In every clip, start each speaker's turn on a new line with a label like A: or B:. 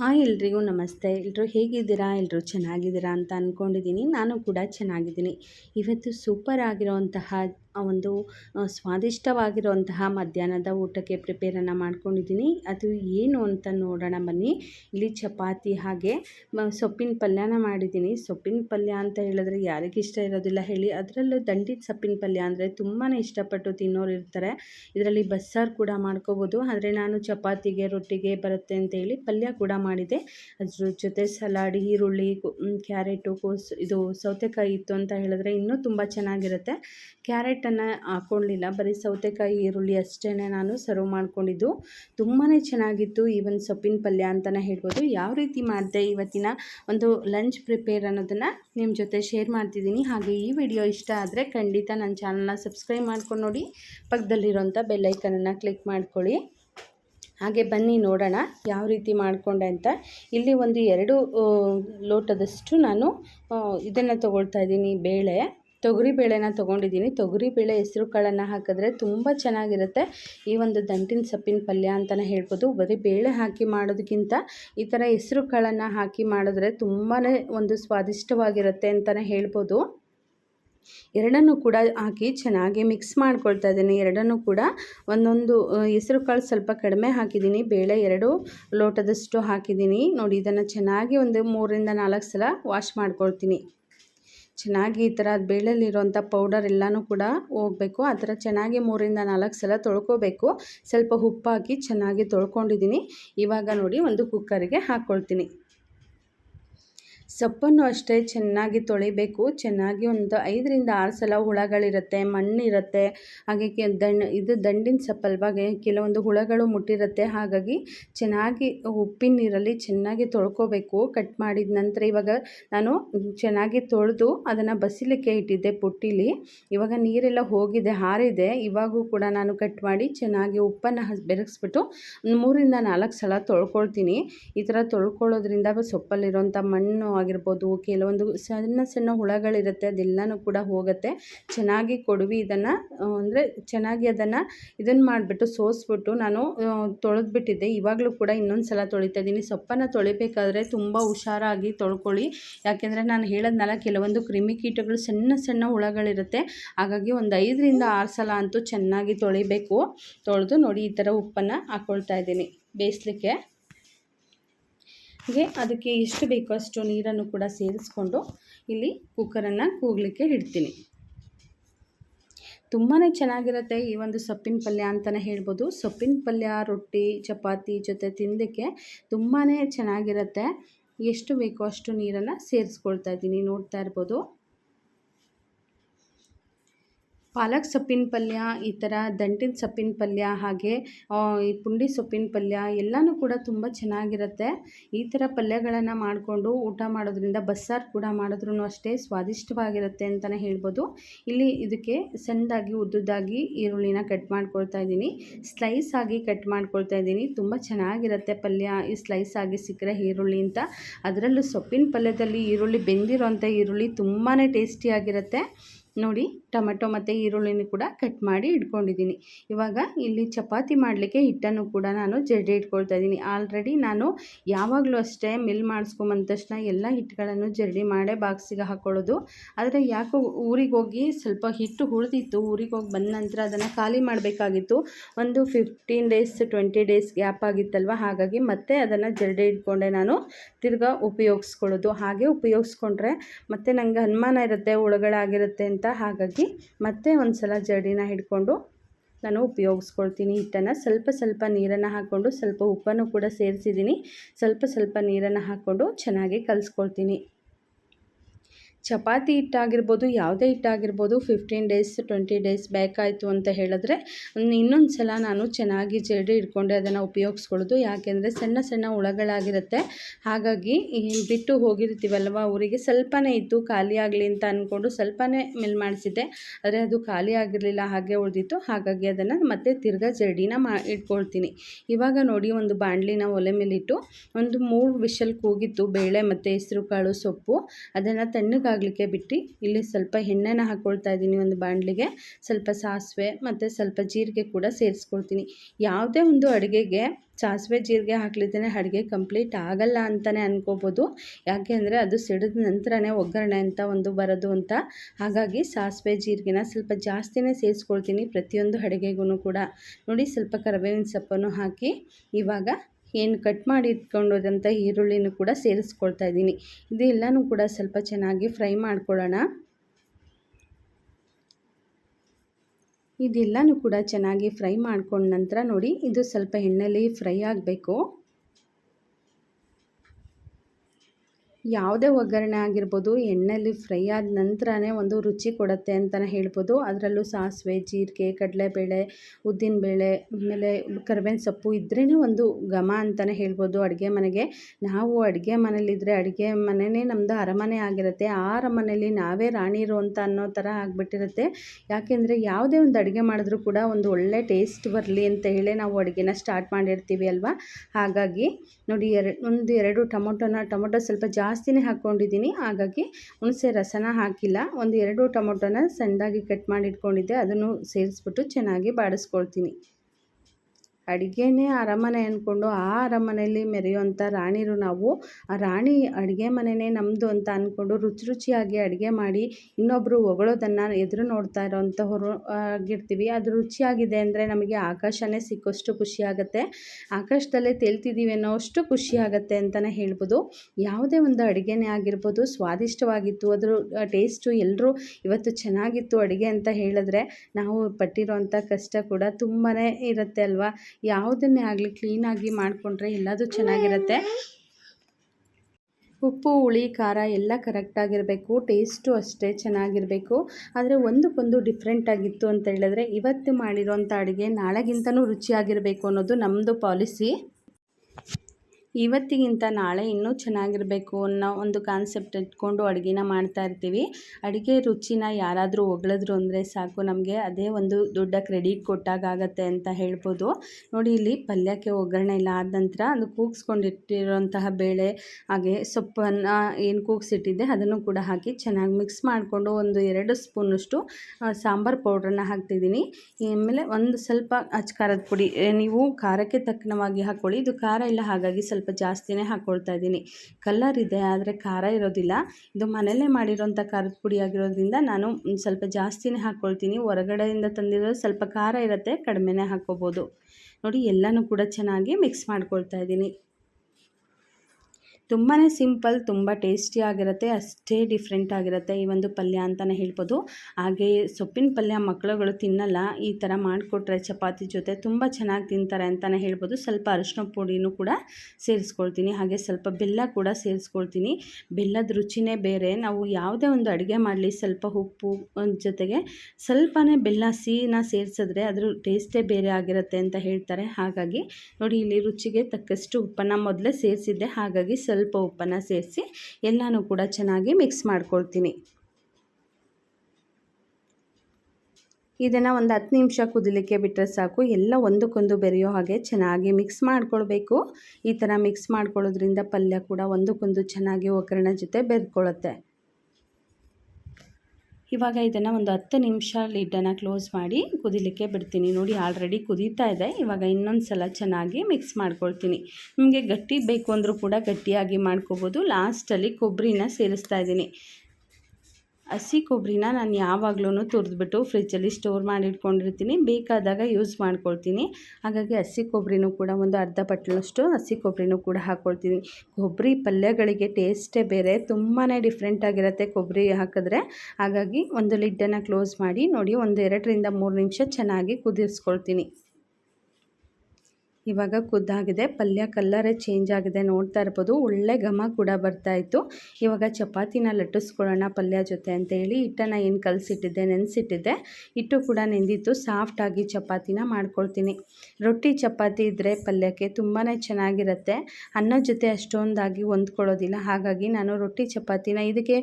A: Hi ಎಲ್ರಿಗೂ ನಮಸ್ತೆ. ಎಲ್ಲರೂ ಹೇಗಿದ್ದೀರಾ? ಎಲ್ಲರೂ ಚೆನ್ನಾಗಿದ್ದೀರಾ ಅಂತ ಅಂದ್ಕೊಂಡಿದ್ದೀನಿ ನಾನು ಕೂಡ ಚೆನ್ನಾಗಿದ್ದೀನಿ. ಇವತ್ತು ಸೂಪರ್ ಆಗಿರೋಂತಹ ಆ ಒಂದು ಆ, ಸ್ವಾದಿಷ್ಟವಾಗಿರುವಂತಹ ಮಧ್ಯಾಹ್ನದ ಊಟಕ್ಕೆ ಪ್ರಿಪೇರನ್ನು ಮಾಡ್ಕೊಂಡಿದ್ದೀನಿ. ಅದು ಏನು ಅಂತ ನೋಡೋಣ ಬನ್ನಿ. ಇಲ್ಲಿ ಚಪಾತಿ ಹಾಗೆ ಸೊಪ್ಪಿನ ಪಲ್ಯನ ಮಾಡಿದ್ದೀನಿ. ಸೊಪ್ಪಿನ ಪಲ್ಯ ಅಂತ ಹೇಳಿದ್ರೆ ಯಾರಿಗೆ ಇಷ್ಟ ಇರೋದಿಲ್ಲ ಹೇಳಿ. ಅದರಲ್ಲೂ ದಂಡಿದ ಸೊಪ್ಪಿನ ಪಲ್ಯ ಅಂದರೆ ತುಂಬಾ ಇಷ್ಟಪಟ್ಟು ತಿನ್ನೋರು ಇರ್ತಾರೆ. ಇದರಲ್ಲಿ ಬಸ್ಸಾರು ಕೂಡ ಮಾಡ್ಕೋಬೋದು. ಆದರೆ ನಾನು ಚಪಾತಿಗೆ ರೊಟ್ಟಿಗೆ ಬರುತ್ತೆ ಅಂತ ಹೇಳಿ ಪಲ್ಯ ಕೂಡ ಮಾಡಿದೆ. ಅದ್ರ ಜೊತೆ ಸಲಾಡ್ ಈರುಳ್ಳಿ ಕ್ಯಾರೆಟು ಕೋಸು ಇದು ಸೌತೆಕಾಯಿ ಇತ್ತು ಅಂತ ಹೇಳಿದ್ರೆ ಇನ್ನೂ ತುಂಬ ಚೆನ್ನಾಗಿರುತ್ತೆ. ಕ್ಯಾರೆಟನ್ನು ಹಾಕ್ಕೊಳ್ಳಿಲ್ಲ ಬರೀ ಸೌತೆಕಾಯಿ, ಈರುಳ್ಳಿ ಅಷ್ಟೇ ನಾನು ಸರ್ವ್ ಮಾಡ್ಕೊಂಡಿದ್ದು. ತುಂಬಾ ಚೆನ್ನಾಗಿತ್ತು ಈ ಒಂದು ಸೊಪ್ಪಿನ ಪಲ್ಯ ಅಂತಲೇ ಹೇಳ್ಬೋದು. ಯಾವ ರೀತಿ ಮಾಡಿದೆ ಇವತ್ತಿನ ಒಂದು ಲಂಚ್ ಪ್ರಿಪೇರ್ ಅನ್ನೋದನ್ನು ನಿಮ್ಮ ಜೊತೆ ಶೇರ್ ಮಾಡ್ತಿದ್ದೀನಿ. ಹಾಗೆ ಈ ವಿಡಿಯೋ ಇಷ್ಟ ಆದರೆ ಖಂಡಿತ ನನ್ನ ಚಾನಲ್ನ ಸಬ್ಸ್ಕ್ರೈಬ್ ಮಾಡ್ಕೊಂಡು ನೋಡಿ. ಪಕ್ಕದಲ್ಲಿರೋಂಥ ಬೆಲ್ಲೈಕನನ್ನು ಕ್ಲಿಕ್ ಮಾಡ್ಕೊಳ್ಳಿ. ಹಾಗೆ ಬನ್ನಿ ನೋಡೋಣ ಯಾವ ರೀತಿ ಮಾಡಿಕೊಂಡೆ ಅಂತ. ಇಲ್ಲಿ ಒಂದು ಎರಡು ಲೋಟದಷ್ಟು ನಾನು ಇದನ್ನು ತಗೊಳ್ತಾ ಇದ್ದೀನಿ, ಬೇಳೆ. ತೊಗರಿ ಬೇಳೆನ ತೊಗೊಂಡಿದ್ದೀನಿ. ತೊಗರಿ ಬೇಳೆ ಹೆಸರು ಕಾಳನ್ನು ಹಾಕಿದ್ರೆ ತುಂಬ ಚೆನ್ನಾಗಿರುತ್ತೆ. ಈ ಒಂದು ದಂಟಿನ ಸೊಪ್ಪಿನ ಪಲ್ಯ ಅಂತಲೇ ಹೇಳ್ಬೋದು. ಬರೀ ಬೇಳೆ ಹಾಕಿ ಮಾಡೋದಕ್ಕಿಂತ ಈ ಥರ ಹೆಸರು ಕಾಳನ್ನು ಹಾಕಿ ಮಾಡಿದ್ರೆ ತುಂಬಾ ಒಂದು ಸ್ವಾದಿಷ್ಟವಾಗಿರುತ್ತೆ ಅಂತಲೇ ಹೇಳ್ಬೋದು. ಎರಡನ್ನೂ ಕೂಡ ಹಾಕಿ ಚೆನ್ನಾಗಿ ಮಿಕ್ಸ್ ಮಾಡ್ಕೊಳ್ತಾ ಇದ್ದೀನಿ. ಎರಡನ್ನೂ ಕೂಡ ಒಂದೊಂದು ಹೆಸರು ಕಾಳು ಸ್ವಲ್ಪ ಕಡಿಮೆ ಹಾಕಿದ್ದೀನಿ. ಬೇಳೆ ಎರಡು ಲೋಟದಷ್ಟು ಹಾಕಿದ್ದೀನಿ. ನೋಡಿ, ಇದನ್ನು ಚೆನ್ನಾಗಿ ಒಂದು ಮೂರರಿಂದ ನಾಲ್ಕು ಸಲ ವಾಶ್ ಮಾಡ್ಕೊಳ್ತೀನಿ. ಚೆನ್ನಾಗಿ ಈ ಥರ ಬೇಳೆಲಿರೋಂಥ ಪೌಡರ್ ಎಲ್ಲನೂ ಕೂಡ ಹೋಗಬೇಕು. ಆ ಥರ ಚೆನ್ನಾಗಿ ಮೂರಿಂದ ನಾಲ್ಕು ಸಲ ತೊಳ್ಕೊಬೇಕು. ಸ್ವಲ್ಪ ಉಪ್ಪಾಕಿ ಚೆನ್ನಾಗಿ ತೊಳ್ಕೊಂಡಿದ್ದೀನಿ. ಇವಾಗ ನೋಡಿ ಒಂದು ಕುಕ್ಕರಿಗೆ ಹಾಕ್ಕೊಳ್ತೀನಿ. ಸೊಪ್ಪನ್ನು ಅಷ್ಟೇ ಚೆನ್ನಾಗಿ ತೊಳಿಬೇಕು. ಚೆನ್ನಾಗಿ ಒಂದು ಐದರಿಂದ ಆರು ಸಲ ಹುಳಗಳಿರುತ್ತೆ, ಮಣ್ಣಿರುತ್ತೆ, ಹಾಗೆ ದಂಡ್ ಇದು ದಂಡಿನ ಸೊಪ್ಪಲ್ವಾಗೆ ಕೆಲವೊಂದು ಹುಳಗಳು ಮುಟ್ಟಿರುತ್ತೆ. ಹಾಗಾಗಿ ಚೆನ್ನಾಗಿ ಉಪ್ಪಿನ ನೀರಲ್ಲಿ ಚೆನ್ನಾಗಿ ತೊಳ್ಕೊಬೇಕು. ಕಟ್ ಮಾಡಿದ ನಂತರ ಇವಾಗ ನಾನು ಚೆನ್ನಾಗಿ ತೊಳೆದು ಅದನ್ನು ಬಸಿಲಿಕ್ಕೆ ಇಟ್ಟಿದ್ದೆ ಪುಟ್ಟಿಲಿ. ಇವಾಗ ನೀರೆಲ್ಲ ಹೋಗಿದೆ, ಹಾರಿದೆ. ಇವಾಗೂ ಕೂಡ ನಾನು ಕಟ್ ಮಾಡಿ ಚೆನ್ನಾಗಿ ಉಪ್ಪನ್ನು ಹಸ್, ಬೆರಗಿಸ್ಬಿಟ್ಟು ಮೂರಿಂದ ನಾಲ್ಕು ಸಲ ತೊಳ್ಕೊಳ್ತೀನಿ. ಈ ಥರ ತೊಳ್ಕೊಳ್ಳೋದ್ರಿಂದ ಸೊಪ್ಪಲ್ಲಿರೋಂಥ ಮಣ್ಣು ಆಗಿರ್ಬೋದು, ಕೆಲವೊಂದು ಸಣ್ಣ ಸಣ್ಣ ಹುಳಗಳಿರುತ್ತೆ, ಅದೆಲ್ಲನೂ ಕೂಡ ಹೋಗುತ್ತೆ. ಚೆನ್ನಾಗಿ ಕೊಡುವಿ ಇದನ್ನು ಅಂದರೆ ಚೆನ್ನಾಗಿ ಅದನ್ನು ಇದನ್ನು ಮಾಡಿಬಿಟ್ಟು ಸೋಸ್ಬಿಟ್ಟು ನಾನು ತೊಳೆದ್ಬಿಟ್ಟಿದ್ದೆ. ಇವಾಗಲೂ ಕೂಡ ಇನ್ನೊಂದು ಸಲ ತೊಳಿತಾ ಇದ್ದೀನಿ ಸೊಪ್ಪನ್ನು ತೊಳಿಬೇಕಾದ್ರೆ ತುಂಬ ಹುಷಾರಾಗಿ ತೊಳ್ಕೊಳ್ಳಿ. ಯಾಕೆಂದರೆ ನಾನು ಹೇಳೋದ್ನಲ್ಲ, ಕೆಲವೊಂದು ಕ್ರಿಮಿಕೀಟಗಳು ಸಣ್ಣ ಸಣ್ಣ ಹುಳಗಳಿರುತ್ತೆ. ಹಾಗಾಗಿ ಒಂದು ಐದರಿಂದ ಆರು ಸಲ ಅಂತೂ ಚೆನ್ನಾಗಿ ತೊಳಿಬೇಕು. ತೊಳೆದು ನೋಡಿ, ಈ ಥರ ಉಪ್ಪನ್ನು ಹಾಕ್ಕೊಳ್ತಾ ಇದ್ದೀನಿ ಬೇಯಿಸ್ಲಿಕ್ಕೆ. ಹಾಗೆ ಅದಕ್ಕೆ ಎಷ್ಟು ಬೇಕೋ ಅಷ್ಟು ನೀರನ್ನು ಕೂಡ ಸೇರಿಸ್ಕೊಂಡು ಇಲ್ಲಿ ಕುಕ್ಕರನ್ನು ಕೂಗ್ಲಿಕ್ಕೆ ಇಡ್ತೀನಿ. ತುಂಬಾ ಚೆನ್ನಾಗಿರುತ್ತೆ ಈ ಒಂದು ಸೊಪ್ಪಿನ ಪಲ್ಯ ಅಂತಲೇ ಹೇಳ್ಬೋದು. ಸೊಪ್ಪಿನ ಪಲ್ಯ, ರೊಟ್ಟಿ, ಚಪಾತಿ ಜೊತೆ ತಿನ್ನಲಿಕ್ಕೆ ತುಂಬಾ ಚೆನ್ನಾಗಿರುತ್ತೆ. ಎಷ್ಟು ಬೇಕೋ ಅಷ್ಟು ನೀರನ್ನು ಸೇರಿಸ್ಕೊಳ್ತಾ ಇದ್ದೀನಿ, ನೋಡ್ತಾ ಇರ್ಬೋದು. ಪಾಲಕ್ ಸೊಪ್ಪಿನ ಪಲ್ಯ, ಈ ಥರ ದಂಟಿನ ಸೊಪ್ಪಿನ ಪಲ್ಯ ಹಾಗೆ ಈ ಪುಂಡಿ ಸೊಪ್ಪಿನ ಪಲ್ಯ ಎಲ್ಲನೂ ಕೂಡ ತುಂಬ ಚೆನ್ನಾಗಿರುತ್ತೆ. ಈ ಥರ ಪಲ್ಯಗಳನ್ನು ಮಾಡಿಕೊಂಡು ಊಟ ಮಾಡೋದ್ರಿಂದ ಬಸ್ಸಾರು ಕೂಡ ಮಾಡಿದ್ರೂ ಅಷ್ಟೇ ಸ್ವಾದಿಷ್ಟವಾಗಿರುತ್ತೆ ಅಂತಲೇ ಹೇಳ್ಬೋದು. ಇಲ್ಲಿ ಇದಕ್ಕೆ ಸಣ್ಣದಾಗಿ ಉದ್ದುದಾಗಿ ಈರುಳ್ಳಿನ ಕಟ್ ಮಾಡ್ಕೊಳ್ತಾ ಇದ್ದೀನಿ. ಸ್ಲೈಸ್ ಆಗಿ ಕಟ್ ಮಾಡ್ಕೊಳ್ತಾ ಇದ್ದೀನಿ. ತುಂಬ ಚೆನ್ನಾಗಿರುತ್ತೆ ಪಲ್ಯ. ಈ ಸ್ಲೈಸ್ ಆಗಿ ಸಿಕ್ಕರೆ ಈರುಳ್ಳಿ ಅಂತ. ಅದರಲ್ಲೂ ಸೊಪ್ಪಿನ ಪಲ್ಯದಲ್ಲಿ ಈರುಳ್ಳಿ ಬೆಂದಿರೋಂಥ ಈರುಳ್ಳಿ ತುಂಬಾ ಟೇಸ್ಟಿಯಾಗಿರುತ್ತೆ ನೋಡಿ ಟೊಮೆಟೊ ಮತ್ತು ಈರುಳ್ಳಿನೂ ಕೂಡ ಕಟ್ ಮಾಡಿ ಇಟ್ಕೊಂಡಿದ್ದೀನಿ. ಇವಾಗ ಇಲ್ಲಿ ಚಪಾತಿ ಮಾಡಲಿಕ್ಕೆ ಹಿಟ್ಟನ್ನು ಕೂಡ ನಾನು ಜಡ್ಡಿ ಇಟ್ಕೊಳ್ತಾ ಇದ್ದೀನಿ. ಆಲ್ರೆಡಿ ನಾನು ಯಾವಾಗಲೂ ಅಷ್ಟೇ ಮಿಲ್ ಮಾಡಿಸ್ಕೊಂಬಂದ ತಕ್ಷಣ ಎಲ್ಲ ಹಿಟ್ಟುಗಳನ್ನು ಜರಡಿ ಮಾಡೇ ಬಾಕ್ಸಿಗೆ ಹಾಕ್ಕೊಳ್ಳೋದು ಆದರೆ ಯಾಕೋ ಊರಿಗೆ ಹೋಗಿ ಸ್ವಲ್ಪ ಹಿಟ್ಟು ಉಳಿದಿತ್ತು. ಊರಿಗೆ ಹೋಗಿ ಬಂದ ನಂತರ ಅದನ್ನು ಖಾಲಿ ಮಾಡಬೇಕಾಗಿತ್ತು. ಒಂದು fifteen days twenty days gap ಆಗಿತ್ತಲ್ವ? ಹಾಗಾಗಿ ಮತ್ತೆ ಅದನ್ನು ಜರಡಿ ಇಟ್ಕೊಂಡೆ ನಾನು. ತಿರ್ಗಾ ಉಪಯೋಗಿಸ್ಕೊಳ್ಳೋದು. ಹಾಗೆ ಉಪಯೋಗಿಸ್ಕೊಂಡ್ರೆ ಮತ್ತೆ ನನಗೆ ಅನುಮಾನ ಇರುತ್ತೆ ಒಳಗಡೆ ಅಂತ. ಹಾಗಾಗಿ ಮತ್ತೆ ಒಂದು ಸಲ ಜರಡಿನ ಹಿಡ್ಕೊಂಡು ನಾನು ಉಪಯೋಗಿಸ್ಕೊಳ್ತೀನಿ ಹಿಟ್ಟನ್ನು. ಸ್ವಲ್ಪ ಸ್ವಲ್ಪ ನೀರನ್ನು ಹಾಕ್ಕೊಂಡು ಸ್ವಲ್ಪ ಉಪ್ಪನ್ನು ಕೂಡ ಸೇರಿಸಿದ್ದೀನಿ. ಸ್ವಲ್ಪ ಸ್ವಲ್ಪ ನೀರನ್ನು ಹಾಕ್ಕೊಂಡು ಚೆನ್ನಾಗಿ ಕಲಿಸ್ಕೊಳ್ತೀನಿ. ಚಪಾತಿ ಹಿಟ್ಟಾಗಿರ್ಬೋದು, ಯಾವುದೇ ಹಿಟ್ಟಾಗಿರ್ಬೋದು ಫಿಫ್ಟೀನ್ ಡೇಸ್ ಟ್ವೆಂಟಿ ಡೇಸ್ ಬೇಕಾಯಿತು ಅಂತ ಹೇಳಿದ್ರೆ ಇನ್ನೊಂದು ಸಲ ನಾನು ಚೆನ್ನಾಗಿ ಜರಡಿ ಇಟ್ಕೊಂಡೆ ಅದನ್ನು ಉಪಯೋಗಿಸ್ಕೊಳ್ಳೋದು. ಯಾಕೆಂದರೆ ಸಣ್ಣ ಸಣ್ಣ ಹುಳಗಳಾಗಿರುತ್ತೆ. ಹಾಗಾಗಿ ಬಿಟ್ಟು ಹೋಗಿರ್ತೀವಲ್ವ ಊರಿಗೆ, ಸ್ವಲ್ಪನೇ ಇತ್ತು, ಖಾಲಿ ಆಗಲಿ ಅಂತ ಅಂದ್ಕೊಂಡು ಸ್ವಲ್ಪನೇ ಮಿಲ್ ಮಾಡಿಸಿದ್ದೆ. ಆದರೆ ಅದು ಖಾಲಿ ಆಗಿರಲಿಲ್ಲ, ಹಾಗೆ ಉಳಿದಿತ್ತು. ಹಾಗಾಗಿ ಅದನ್ನು ಮತ್ತೆ ತಿರ್ಗಾ ಜರಡಿನ ಮಾ, ಇಟ್ಕೊಳ್ತೀನಿ. ಇವಾಗ ನೋಡಿ ಒಂದು ಬಾಣಲಿನ ಒಲೆ ಮೇಲಿಟ್ಟು ಒಂದು ಮೂರು ವಿಷಲ್ ಕೂಗಿತ್ತು, ಬೇಳೆ ಮತ್ತು ಹೆಸರು ಕಾಳು ಸೊಪ್ಪು. ಅದನ್ನು ತಣ್ಣಗಾಗಿ ಆಗಲಿಕ್ಕೆ ಬಿಟ್ಟು ಇಲ್ಲಿ ಸ್ವಲ್ಪ ಎಣ್ಣೆನ ಹಾಕ್ಕೊಳ್ತಾ ಇದ್ದೀನಿ ಒಂದು ಬಾಣಲಿಗೆ, ಸ್ವಲ್ಪ ಸಾಸಿವೆ ಮತ್ತು ಸ್ವಲ್ಪ ಜೀರಿಗೆ ಕೂಡ ಸೇರಿಸ್ಕೊಳ್ತೀನಿ. ಯಾವುದೇ ಒಂದು ಅಡುಗೆಗೆ ಸಾಸಿವೆ, ಜೀರಿಗೆ ಹಾಕ್ಲಿದ್ದೇನೆ ಅಡುಗೆ ಕಂಪ್ಲೀಟ್ ಆಗಲ್ಲ ಅಂತಲೇ ಅನ್ಕೋಬೋದು. ಯಾಕೆ ಅಂದರೆ ಅದು ಸಿಡಿದ ನಂತರನೇ ಒಗ್ಗರಣೆ ಅಂತ ಒಂದು ಬರೋದು ಅಂತ. ಹಾಗಾಗಿ ಸಾಸಿವೆ, ಜೀರಿಗೆನ ಸ್ವಲ್ಪ ಜಾಸ್ತಿನೇ ಸೇರಿಸ್ಕೊಳ್ತೀನಿ ಪ್ರತಿಯೊಂದು ಅಡುಗೆಗೂ ಕೂಡ. ನೋಡಿ ಸ್ವಲ್ಪ ಕರಿಬೇವಿನ ಸೊಪ್ಪನ್ನು ಹಾಕಿ ಇವಾಗ ಏನು ಕಟ್ ಮಾಡಿ ಇಟ್ಕೊಂಡಿರೋಂಥ ಈರುಳ್ಳಿನೂ ಕೂಡ ಸೇರಿಸ್ಕೊಳ್ತಾ ಇದ್ದೀನಿ. ಇದೆಲ್ಲನೂ ಕೂಡ ಸ್ವಲ್ಪ ಚೆನ್ನಾಗಿ ಫ್ರೈ ಮಾಡ್ಕೊಳ್ಳೋಣ. ಇದೆಲ್ಲನೂ ಕೂಡ ಚೆನ್ನಾಗಿ ಫ್ರೈ ಮಾಡ್ಕೊಂಡ ನಂತರ ನೋಡಿ, ಇದು ಸ್ವಲ್ಪ ಎಣ್ಣೆಯಲ್ಲಿ ಫ್ರೈ ಆಗಬೇಕು. ಯಾವುದೇ ಒಗ್ಗರಣೆ ಆಗಿರ್ಬೋದು ಎಣ್ಣೆಯಲ್ಲಿ ಫ್ರೈ ಆದ ನಂತರನೇ ಒಂದು ರುಚಿ ಕೊಡುತ್ತೆ ಅಂತಲೇ ಹೇಳ್ಬೋದು. ಅದರಲ್ಲೂ ಸಾಸಿವೆ, ಜೀರಿಗೆ, ಕಡಲೆಬೇಳೆ, ಉದ್ದಿನಬೇಳೆ, ಆಮೇಲೆ ಕರ್ಬೇವಿನ ಸೊಪ್ಪು ಇದ್ರೇ ಒಂದು ಘಮ ಅಂತಲೇ ಹೇಳ್ಬೋದು ಅಡುಗೆ ಮನೆಗೆ. ನಾವು ಅಡುಗೆ ಮನೇಲಿದ್ದರೆ ಅಡುಗೆ ಮನೆಯೇ ನಮ್ಮದು ಅರಮನೆ ಆಗಿರುತ್ತೆ. ಆ ಅರಮನೆಯಲ್ಲಿ ನಾವೇ ರಾಣಿರು ಅಂತ ಅನ್ನೋ ಥರ ಆಗಿಬಿಟ್ಟಿರುತ್ತೆ. ಯಾಕೆಂದರೆ ಯಾವುದೇ ಒಂದು ಅಡುಗೆ ಮಾಡಿದ್ರೂ ಕೂಡ ಒಂದು ಒಳ್ಳೆ ಟೇಸ್ಟ್ ಬರಲಿ ಅಂತ ಹೇಳಿ ನಾವು ಅಡುಗೆನ ಸ್ಟಾರ್ಟ್ ಮಾಡಿರ್ತೀವಿ ಅಲ್ವಾ? ಹಾಗಾಗಿ ನೋಡಿ, ಎರಡು, ಒಂದು ಎರಡು ಟೊಮೊಟೊನ, ಟೊಮೊಟೊ ಸ್ವಲ್ಪ ಜಾಸ್ತಿನೇ ಹಾಕ್ಕೊಂಡಿದ್ದೀನಿ. ಹಾಗಾಗಿ ಹುಣಸೆ ರಸನ ಹಾಕಿಲ್ಲ. ಒಂದು ಎರಡು ಟೊಮೊಟೊನ ಸಣ್ಣದಾಗಿ ಕಟ್ ಮಾಡಿ ಇಟ್ಕೊಂಡಿದ್ದೆ. ಅದನ್ನು ಸೇರಿಸ್ಬಿಟ್ಟು ಚೆನ್ನಾಗಿ ಬಾಡಿಸ್ಕೊಳ್ತೀನಿ. ಅಡುಗೆನೇ ಅರಮನೆ ಅಂದ್ಕೊಂಡು ಆ ಅರಮನೆಯಲ್ಲಿ ಮೆರೆಯುವಂಥ ರಾಣಿರು ನಾವು, ಆ ರಾಣಿ ಅಡುಗೆ ಮನೆಯೇ ನಮ್ಮದು ಅಂತ ಅಂದ್ಕೊಂಡು ರುಚಿ ರುಚಿಯಾಗಿ ಅಡುಗೆ ಮಾಡಿ ಇನ್ನೊಬ್ಬರು ಹೊಗಳೋದನ್ನು ಎದುರು ನೋಡ್ತಾ ಇರೋವಂಥವ್ರು ಆಗಿರ್ತೀವಿ. ಅದು ರುಚಿಯಾಗಿದೆ ಅಂದರೆ ನಮಗೆ ಆಕಾಶನೇ ಸಿಕ್ಕೋಷ್ಟು ಖುಷಿಯಾಗುತ್ತೆ ಆಕಾಶದಲ್ಲೇ ತೇಲ್ತಿದ್ದೀವಿ ಅನ್ನೋ ಅಷ್ಟು ಖುಷಿ ಆಗುತ್ತೆ ಅಂತಲೇ ಹೇಳ್ಬೋದು. ಯಾವುದೇ ಒಂದು ಅಡುಗೆನೇ ಆಗಿರ್ಬೋದು, ಸ್ವಾದಿಷ್ಟವಾಗಿತ್ತು, ಅದ್ರ ಟೇಸ್ಟು ಎಲ್ಲರೂ ಇವತ್ತು ಚೆನ್ನಾಗಿತ್ತು ಅಡುಗೆ ಅಂತ ಹೇಳಿದ್ರೆ ನಾವು ಪಟ್ಟಿರೋವಂಥ ಕಷ್ಟ ಕೂಡ ತುಂಬಾ ಇರುತ್ತೆ ಅಲ್ವಾ? ಯಾವುದನ್ನೇ ಆಗಲಿ ಕ್ಲೀನಾಗಿ ಮಾಡಿಕೊಂಡ್ರೆ ಎಲ್ಲದೂ ಚೆನ್ನಾಗಿರುತ್ತೆ. ಉಪ್ಪು, ಹುಳಿ, ಖಾರ ಎಲ್ಲ ಕರೆಕ್ಟಾಗಿರಬೇಕು ಟೇಸ್ಟು ಅಷ್ಟೇ ಚೆನ್ನಾಗಿರಬೇಕು. ಆದರೆ ಒಂದಕ್ಕೊಂದು ಡಿಫ್ರೆಂಟಾಗಿತ್ತು ಅಂತ ಹೇಳಿದ್ರೆ ಇವತ್ತು ಮಾಡಿರೋಂಥ ಅಡುಗೆ ನಾಳೆಗಿಂತನೂ ರುಚಿಯಾಗಿರಬೇಕು ಅನ್ನೋದು ನಮ್ಮದು ಪಾಲಿಸಿ ಇವತ್ತಿಗಿಂತ ನಾಳೆ ಇನ್ನೂ ಚೆನ್ನಾಗಿರಬೇಕು ಅನ್ನೋ ಒಂದು ಕಾನ್ಸೆಪ್ಟ್ ಇಟ್ಕೊಂಡು ಅಡುಗೆನ ಮಾಡ್ತಾ ಇರ್ತೀವಿ. ಅಡುಗೆ ರುಚಿನ ಯಾರಾದರೂ ಹೊಗಳಿದ್ರು ಅಂದರೆ ಸಾಕು, ನಮಗೆ ಅದೇ ಒಂದು ದೊಡ್ಡ ಕ್ರೆಡಿಟ್ ಕೊಟ್ಟಾಗತ್ತೆ ಅಂತ ಹೇಳ್ಬೋದು. ನೋಡಿ ಇಲ್ಲಿ ಪಲ್ಯಕ್ಕೆ ಒಗ್ಗರಣೆ ಇಲ್ಲ ಆದ ನಂತರ ಅದು ಕೂಗಿಸ್ಕೊಂಡಿಟ್ಟಿರೋಂತಹ ಬೇಳೆ, ಹಾಗೆ ಸೊಪ್ಪನ್ನು ಏನು ಕೂಗಿಸಿಟ್ಟಿದ್ದೆ ಅದನ್ನು ಕೂಡ ಹಾಕಿ ಚೆನ್ನಾಗಿ ಮಿಕ್ಸ್ ಮಾಡಿಕೊಂಡು ಒಂದು ಎರಡು ಸ್ಪೂನಷ್ಟು ಸಾಂಬಾರು ಪೌಡ್ರನ್ನ ಹಾಕ್ತಿದ್ದೀನಿ. ಆಮೇಲೆ ಒಂದು ಸ್ವಲ್ಪ ಅಚ್ಚ ಖಾರದ ಪುಡಿ ನೀವು ಖಾರಕ್ಕೆ ತಕ್ಕನವಾಗಿ ಹಾಕ್ಕೊಳ್ಳಿ ಇದು ಖಾರ ಇಲ್ಲ, ಹಾಗಾಗಿ ಸ್ವಲ್ಪ ಸ್ವಲ್ಪ ಜಾಸ್ತಿನೇ ಹಾಕ್ಕೊಳ್ತಾ ಇದ್ದೀನಿ. ಕಲ್ಲರ್ ಇದೆ, ಆದರೆ ಖಾರ ಇರೋದಿಲ್ಲ. ಇದು ಮನೆಯಲ್ಲೇ ಮಾಡಿರೋಂಥ ಖಾರದ ಪುಡಿ ಆಗಿರೋದ್ರಿಂದ ನಾನು ಸ್ವಲ್ಪ ಜಾಸ್ತಿನೇ ಹಾಕ್ಕೊಳ್ತೀನಿ ಹೊರಗಡೆಯಿಂದ ತಂದಿರೋ ಸ್ವಲ್ಪ ಖಾರ ಇರುತ್ತೆ, ಕಡಿಮೆನೇ ಹಾಕ್ಕೋಬೋದು ನೋಡಿ, ಎಲ್ಲನೂ ಕೂಡ ಚೆನ್ನಾಗಿ ಮಿಕ್ಸ್ ಮಾಡ್ಕೊಳ್ತಾ ಇದ್ದೀನಿ. ತುಂಬಾ ಸಿಂಪಲ್, ತುಂಬ ಟೇಸ್ಟಿಯಾಗಿರುತ್ತೆ ಅಷ್ಟೇ ಡಿಫ್ರೆಂಟ್ ಆಗಿರುತ್ತೆ ಈ ಒಂದು ಪಲ್ಯ ಅಂತಲೇ ಹೇಳ್ಬೋದು. ಹಾಗೆ ಸೊಪ್ಪಿನ ಪಲ್ಯ ಮಕ್ಕಳುಗಳು ತಿನ್ನಲ್ಲ, ಈ ಥರ ಮಾಡಿಕೊಟ್ರೆ ಚಪಾತಿ ಜೊತೆ ತುಂಬ ಚೆನ್ನಾಗಿ ತಿಂತಾರೆ ಅಂತಲೇ ಹೇಳ್ಬೋದು. ಸ್ವಲ್ಪ ಅರಿಶಿನ ಪುಡಿನೂ ಕೂಡ ಸೇರಿಸ್ಕೊಳ್ತೀನಿ, ಹಾಗೆ ಸ್ವಲ್ಪ ಬೆಲ್ಲ ಕೂಡ ಸೇರಿಸ್ಕೊಳ್ತೀನಿ. ಬೆಲ್ಲದ ರುಚಿನೇ ಬೇರೆ, ನಾವು ಯಾವುದೇ ಒಂದು ಅಡುಗೆ ಮಾಡಲಿ ಸ್ವಲ್ಪ ಉಪ್ಪು ಜೊತೆಗೆ ಸ್ವಲ್ಪನೇ ಬೆಲ್ಲ ಸಿಹಿನ ಸೇರಿಸಿದ್ರೆ ಅದರ ಟೇಸ್ಟೇ ಬೇರೆ ಆಗಿರುತ್ತೆ ಅಂತ ಹೇಳ್ತಾರೆ. ಹಾಗಾಗಿ ನೋಡಿ, ಇಲ್ಲಿ ರುಚಿಗೆ ತಕ್ಕಷ್ಟು ಉಪ್ಪನ್ನು ಮೊದಲೇ ಸೇರಿಸಿದ್ದೆ, ಹಾಗಾಗಿ ಸ್ವಲ್ಪ ಸ್ವಲ್ಪ ಉಪ್ಪನ್ನು ಸೇರಿಸಿ ಎಲ್ಲನೂ ಕೂಡ ಚೆನ್ನಾಗಿ ಮಿಕ್ಸ್ ಮಾಡ್ಕೊಳ್ತೀನಿ. ಇದನ್ನು ಒಂದು ಹತ್ತು ನಿಮಿಷ ಕುದಿಲಿಕ್ಕೆ ಬಿಟ್ಟರೆ ಸಾಕು. ಎಲ್ಲ ಒಂದಕ್ಕೊಂದು ಬೆರೆಯೋ ಹಾಗೆ ಚೆನ್ನಾಗಿ ಮಿಕ್ಸ್ ಮಾಡ್ಕೊಳ್ಬೇಕು. ಈ ಥರ ಮಿಕ್ಸ್ ಮಾಡ್ಕೊಳ್ಳೋದ್ರಿಂದ ಪಲ್ಯ ಕೂಡ ಒಂದಕ್ಕೊಂದು ಚೆನ್ನಾಗಿ ಒಗ್ಗರಣೆ ಜೊತೆ ಬೆರ್ಕೊಳ್ಳುತ್ತೆ. ಇವಾಗ ಇದನ್ನು ಒಂದು ಹತ್ತು ನಿಮಿಷ ಲಿಡ್ಡನ್ನು ಕ್ಲೋಸ್ ಮಾಡಿ ಕುದಿಲಿಕ್ಕೆ ಬಿಡ್ತೀನಿ. ನೋಡಿ ಆಲ್ರೆಡಿ ಕುದೀತಾ ಇದೆ. ಇವಾಗ ಇನ್ನೊಂದು ಸಲ ಚೆನ್ನಾಗಿ ಮಿಕ್ಸ್ ಮಾಡ್ಕೊಳ್ತೀನಿ. ನಿಮಗೆ ಗಟ್ಟಿ ಬೇಕು ಅಂದರೂ ಕೂಡ ಗಟ್ಟಿಯಾಗಿ ಮಾಡ್ಕೋಬೋದು. ಲಾಸ್ಟಲ್ಲಿ ಕೊಬ್ಬರಿನ ಸೇರಿಸ್ತಾ ಇದ್ದೀನಿ. ಹಸಿ ಕೊಬ್ಬರಿನ ನಾನು ಯಾವಾಗಲೂ ತುರಿದ್ಬಿಟ್ಟು ಫ್ರಿಜ್ಜಲ್ಲಿ ಸ್ಟೋರ್ ಮಾಡಿ ಇಟ್ಕೊಂಡಿರ್ತೀನಿ ಬೇಕಾದಾಗ ಯೂಸ್ ಮಾಡ್ಕೊಳ್ತೀನಿ. ಹಾಗಾಗಿ ಹಸಿ ಕೊಬ್ಬರಿನೂ ಕೂಡ ಒಂದು ಅರ್ಧ ಬಟ್ಲಷ್ಟು ಹಸಿ ಕೊಬ್ಬರಿನೂ ಕೂಡ ಹಾಕ್ಕೊಳ್ತೀನಿ ಕೊಬ್ಬರಿ ಪಲ್ಯಗಳಿಗೆ ಟೇಸ್ಟೇ ಬೇರೆ ತುಂಬಾ ಡಿಫ್ರೆಂಟಾಗಿರುತ್ತೆ ಕೊಬ್ಬರಿ ಹಾಕಿದ್ರೆ. ಹಾಗಾಗಿ ಒಂದು ಲಿಡ್ಡನ್ನು ಕ್ಲೋಸ್ ಮಾಡಿ ನೋಡಿ ಒಂದು ಎರಡರಿಂದ ಮೂರು ನಿಮಿಷ ಚೆನ್ನಾಗಿ ಕುದಿಸ್ಕೊಳ್ತೀನಿ ಇವಾಗ ಕುದ್ದಾಗಿದೆ ಪಲ್ಯ ಕಲ್ಲರೇ ಚೇಂಜ್ ಆಗಿದೆ ನೋಡ್ತಾ ಇರ್ಬೋದು. ಒಳ್ಳೆ ಘಮ ಕೂಡ ಬರ್ತಾಯಿತ್ತು ಇವಾಗ ಚಪಾತಿನ ಲಟ್ಟಿಸ್ಕೊಳ್ಳೋಣ ಪಲ್ಯ ಜೊತೆ ಅಂತೇಳಿ ಹಿಟ್ಟನ್ನು ಏನು ಕಲಸಿಟ್ಟಿದ್ದೆ, ನೆನೆಸಿಟ್ಟಿದ್ದೆ. ಹಿಟ್ಟು ಕೂಡ ನೆಂದಿತ್ತು. ಸಾಫ್ಟಾಗಿ ಚಪಾತಿನ ಮಾಡ್ಕೊಳ್ತೀನಿ. ರೊಟ್ಟಿ ಚಪಾತಿ ಇದ್ದರೆ ಪಲ್ಯಕ್ಕೆ ತುಂಬಾ ಚೆನ್ನಾಗಿರುತ್ತೆ. ಅನ್ನ ಜೊತೆ ಅಷ್ಟೊಂದಾಗಿ ಹೊಂದ್ಕೊಳ್ಳೋದಿಲ್ಲ. ಹಾಗಾಗಿ ನಾನು ರೊಟ್ಟಿ ಚಪಾತಿನ ಇದಕ್ಕೆ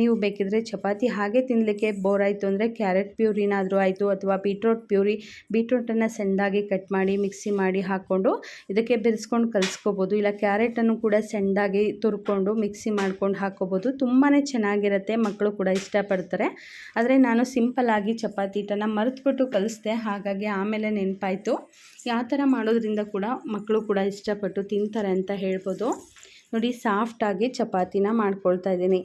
A: ನೀವು ಬೇಕಿದ್ರೆ ಚಪಾತಿ ಹಾಗೆ ತಿನ್ನಲಿಕ್ಕೆ ಬೋರ್ ಆಯಿತು ಅಂದರೆ ಕ್ಯಾರೆಟ್ ಪ್ಯೂರಿನಾದರೂ ಆಯಿತು ಅಥವಾ ಬೀಟ್ರೋಟ್ ಪ್ಯೂರಿ ಬೀಟ್ರೋಟನ್ನು ಸಣ್ಣದಾಗಿ ಕಟ್ ಮಾಡಿ ಮಿಕ್ಸಿ ಮಾಡಿ ಹಾಕಿ ಹಾಕ್ಕೊಂಡು ಇದಕ್ಕೆ ಬೆರೆಸ್ಕೊಂಡು ಕಲಿಸ್ಕೋಬೋದು, ಇಲ್ಲ ಕ್ಯಾರೆಟನ್ನು ಕೂಡ ಸಣ್ಣದಾಗಿ ತುರ್ಕೊಂಡು ಮಿಕ್ಸಿ ಮಾಡ್ಕೊಂಡು ಹಾಕೋಬೋದು ತುಂಬಾ ಚೆನ್ನಾಗಿರುತ್ತೆ, ಮಕ್ಕಳು ಕೂಡ ಇಷ್ಟಪಡ್ತಾರೆ. ಆದರೆ ನಾನು ಸಿಂಪಲ್ಲಾಗಿ ಚಪಾತಿ ಹಿಟ್ಟನ್ನು ಮರೆತುಬಿಟ್ಟು ಕಲಿಸ್ದೆ, ಹಾಗಾಗಿ ಆಮೇಲೆ ನೆನಪಾಯಿತು. ಯಾವ ಥರ ಮಾಡೋದ್ರಿಂದ ಕೂಡ ಮಕ್ಕಳು ಕೂಡ ಇಷ್ಟಪಟ್ಟು ತಿಂತಾರೆ ಅಂತ ಹೇಳ್ಬೋದು. ನೋಡಿ, ಸಾಫ್ಟಾಗಿ ಚಪಾತಿನ ಮಾಡ್ಕೊಳ್ತಾ ಇದ್ದೀನಿ.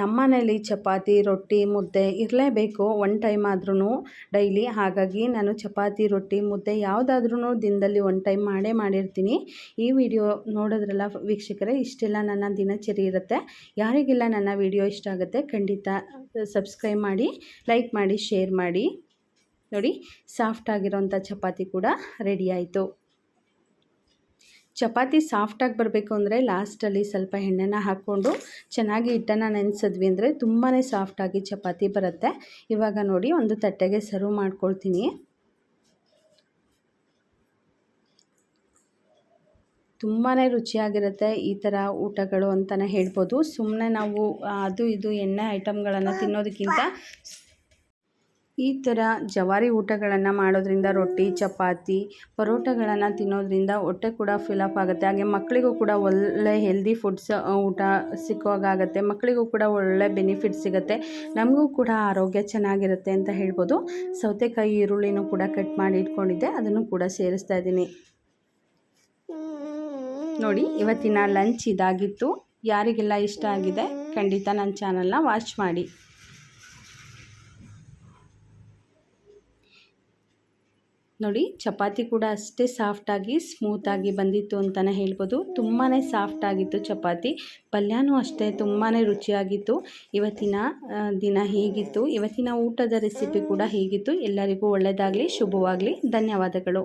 A: ನಮ್ಮ ಮನೇಲಿ ಚಪಾತಿ, ರೊಟ್ಟಿ, ಮುದ್ದೆ ಇರಲೇಬೇಕು ಒನ್ ಟೈಮ್ ಆದ್ರೂ ಡೈಲಿ. ಹಾಗಾಗಿ ನಾನು ಚಪಾತಿ, ರೊಟ್ಟಿ, ಮುದ್ದೆ ಯಾವುದಾದ್ರೂ ದಿನದಲ್ಲಿ ಒನ್ ಟೈಮ್ ಮಾಡೇ ಮಾಡಿರ್ತೀನಿ. ಈ ವಿಡಿಯೋ ನೋಡೋದ್ರಲ್ಲ ವೀಕ್ಷಕರೇ, ಇಷ್ಟೆಲ್ಲ ನನ್ನ ದಿನಚರಿ ಇರುತ್ತೆ. ಯಾರಿಗೆಲ್ಲ ನನ್ನ ವಿಡಿಯೋ ಇಷ್ಟ ಆಗುತ್ತೆ ಖಂಡಿತ ಸಬ್ಸ್ಕ್ರೈಬ್ ಮಾಡಿ, ಲೈಕ್ ಮಾಡಿ, ಶೇರ್ ಮಾಡಿ. ನೋಡಿ, ಸಾಫ್ಟ್ ಆಗಿರೋಂಥ ಚಪಾತಿ ಕೂಡ ರೆಡಿ ಆಯಿತು. ಚಪಾತಿ ಸಾಫ್ಟಾಗಿ ಬರಬೇಕು ಅಂದರೆ ಲಾಸ್ಟಲ್ಲಿ ಸ್ವಲ್ಪ ಎಣ್ಣೆನ ಹಾಕ್ಕೊಂಡು ಚೆನ್ನಾಗಿ ಹಿಟ್ಟನ್ನು ನೆನೆಸಿದ್ವಿ ಅಂದರೆ ತುಂಬಾ ಸಾಫ್ಟಾಗಿ ಚಪಾತಿ ಬರುತ್ತೆ. ಇವಾಗ ನೋಡಿ ಒಂದು ತಟ್ಟೆಗೆ ಸರ್ವ್ ಮಾಡ್ಕೊಳ್ತೀನಿ. ತುಂಬಾ ರುಚಿಯಾಗಿರುತ್ತೆ ಈ ಥರ ಊಟಗಳು ಅಂತಲೇ ಹೇಳ್ಬೋದು. ಸುಮ್ಮನೆ ನಾವು ಅದು ಇದು ಎಣ್ಣೆ ಐಟಮ್ಗಳನ್ನು ತಿನ್ನೋದಕ್ಕಿಂತ ಈ ಥರ ಜವಾರಿ ಊಟಗಳನ್ನು ಮಾಡೋದ್ರಿಂದ ರೊಟ್ಟಿ, ಚಪಾತಿ, ಪರೋಟಗಳನ್ನು ತಿನ್ನೋದ್ರಿಂದ ಹೊಟ್ಟೆ ಕೂಡ ಫಿಲಪ್ ಆಗುತ್ತೆ. ಹಾಗೆ ಮಕ್ಕಳಿಗೂ ಕೂಡ ಒಳ್ಳೆ ಹೆಲ್ದಿ ಫುಡ್ಸ್ ಊಟ ಸಿಕ್ಕೋಗಾಗತ್ತೆ ಮಕ್ಕಳಿಗೂ ಕೂಡ ಒಳ್ಳೆ ಬೆನಿಫಿಟ್ ಸಿಗುತ್ತೆ. ನಮಗೂ ಕೂಡ ಆರೋಗ್ಯ ಚೆನ್ನಾಗಿರುತ್ತೆ ಅಂತ ಹೇಳ್ಬೋದು. ಸೌತೆಕಾಯಿ, ಈರುಳ್ಳಿನೂ ಕೂಡ ಕಟ್ ಮಾಡಿ ಇಟ್ಕೊಂಡಿದ್ದೆ. ಅದನ್ನು ಕೂಡ ಸೇರಿಸ್ತಾ ಇದ್ದೀನಿ. ನೋಡಿ, ಇವತ್ತಿನ ಲಂಚ್ ಇದಾಗಿತ್ತು. ಯಾರಿಗೆಲ್ಲ ಇಷ್ಟ ಆಗಿದೆ, ಖಂಡಿತ ನನ್ನ ಚಾನಲ್ನ ವಾಚ್ ಮಾಡಿ. ನೋಡಿ, ಚಪಾತಿ ಕೂಡ ಅಷ್ಟೇ ಸಾಫ್ಟಾಗಿ ಸ್ಮೂತಾಗಿ ಬಂದಿತ್ತು ಅಂತಲೇ ಹೇಳ್ಬೋದು. ತುಂಬಾ ಸಾಫ್ಟಾಗಿತ್ತು ಚಪಾತಿ. ಪಲ್ಯನೂ ಅಷ್ಟೇ ತುಂಬಾ ರುಚಿಯಾಗಿತ್ತು. ಇವತ್ತಿನ ದಿನ ಹೇಗಿತ್ತು? ಇವತ್ತಿನ ಊಟದ ರೆಸಿಪಿ ಕೂಡ ಹೇಗಿತ್ತು? ಎಲ್ಲರಿಗೂ ಒಳ್ಳೆಯದಾಗಲಿ ಶುಭವಾಗಲಿ. ಧನ್ಯವಾದಗಳು.